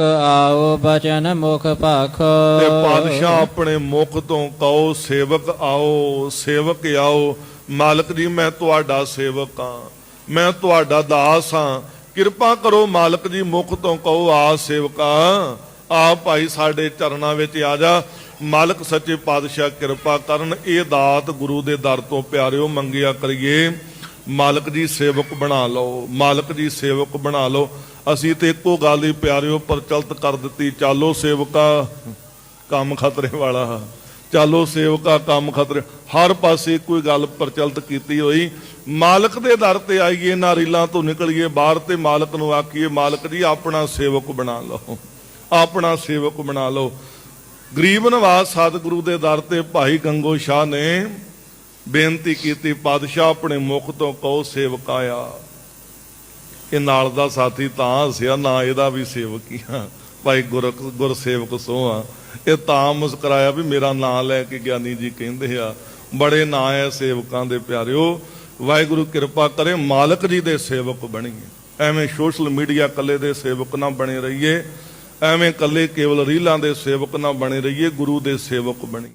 ਆਓ ਬਚਨ ਮੁਖ ਭਾਖੋ। ਤੇ ਪਾਤਸ਼ਾਹ ਆਪਣੇ ਮੁਖ ਤੋਂ ਕਹੋ, ਸੇਵਕ ਆਓ ਸੇਵਕ ਆਓ। ਮਾਲਕ ਜੀ, ਮੈਂ ਤੁਹਾਡਾ ਸੇਵਕ ਹਾਂ, ਮੈਂ ਤੁਹਾਡਾ ਦਾਸ ਹਾਂ। ਕਿਰਪਾ ਕਰੋ ਮਾਲਕ ਜੀ, ਮੁਖ ਤੋਂ ਕਹੋ, ਆ ਸੇਵਕਾ ਆ ਭਾਈ ਸਾਡੇ ਚਰਨਾਂ ਵਿੱਚ ਆ ਜਾ। ਮਾਲਕ ਸੱਚੇ ਪਾਤਸ਼ਾਹ, ਕਿਰਪਾ ਕਰਨ, ਇਹ ਦਾਤ ਗੁਰੂ ਦੇ ਦਰ ਤੋਂ ਪਿਆਰਿਓ, ਮੰਗਿਆ ਕਰੀਏ। ਮਾਲਕ ਜੀ ਸੇਵਕ ਬਣਾ ਲਓ, ਮਾਲਕ ਜੀ ਸੇਵਕ ਬਣਾ ਲਓ। ਅਸੀਂ ਤੇ ਇੱਕੋ ਗੱਲ ਹੀ ਪਿਆਰਿਓ, ਪ੍ਰਚਲਿਤ ਕਰ ਦਿੱਤੀ। ਚਾਲੋ ਸੇਵਕਾ ਕੰਮ ਖਤਰੇ ਵਾਲਾ। ਚਾਲੋ ਸੇਵਕਾ ਕੰਮ ਖਤਰੇ। ਹਰ ਪਾਸੇ ਕੋਈ ਗੱਲ ਪ੍ਰਚਲਿਤ ਕੀਤੀ ਹੋਈ। ਮਾਲਕ ਦੇ ਦਰ ਤੇ ਆਈਏ ਨਾ ਰੀਲਾਂ ਤੋਂ ਨਿਕਲੀਏ, ਬਾਹਰ ਤੇ ਮਾਲਕ ਨੂੰ ਆਖੀਏ, ਮਾਲਕ ਜੀ, ਆਪਣਾ ਸੇਵਕ ਬਣਾ ਲਓ। ਆਪਣਾ ਸੇਵਕ ਬਣਾ ਲਓ। ਗਰੀਬ ਨਵਾਜ਼ ਸਤਿਗੁਰੂ ਦੇ ਦਰ ਤੇ ਭਾਈ ਗੰਗੋ ਸ਼ਾਹ ਨੇ ਬੇਨਤੀ ਕੀਤੀ, ਪਾਤਸ਼ਾਹ ਆਪਣੇ ਮੁਖ ਤੋਂ ਕਹੋ, ਸੇਵਕ ਆ ਇਹ ਨਾਲ ਦਾ ਸਾਥੀ ਤਾਂ ਹੱਸਿਆ, ਨਾ ਇਹਦਾ ਵੀ ਸੇਵਕ ਹੀ ਆ। ਭਾਈ ਗੁਰ, ਗੁਰਸੇਵਕ ਸੋ ਆ ਇਹ ਤਾਂ ਮੁਸਕਰਾਇਆ ਵੀ ਮੇਰਾ ਨਾਂ ਲੈ ਕੇ ਗਿਆਨੀ ਜੀ ਕਹਿੰਦੇ ਆ, ਬੜੇ ਨਾਂ ਐ ਸੇਵਕਾਂ ਦੇ ਪਿਆਰਿਓ, ਵਾਹਿਗੁਰੂ ਕਿਰਪਾ ਕਰੇ, ਮਾਲਕ ਜੀ ਦੇ ਸੇਵਕ ਬਣੀਏ। ਐਵੇਂ ਸੋਸ਼ਲ ਮੀਡੀਆ ਕੱਲੇ ਦੇ ਸੇਵਕ ਨਾ ਬਣੇ ਰਹੀਏ, ਐਵੇਂ ਕੱਲੇ ਕੇਵਲ ਰੀਲਾਂ ਦੇ ਸੇਵਕ ਨਾ ਬਣੇ ਰਹੀਏ, ਗੁਰੂ ਦੇ ਸੇਵਕ ਬਣੀ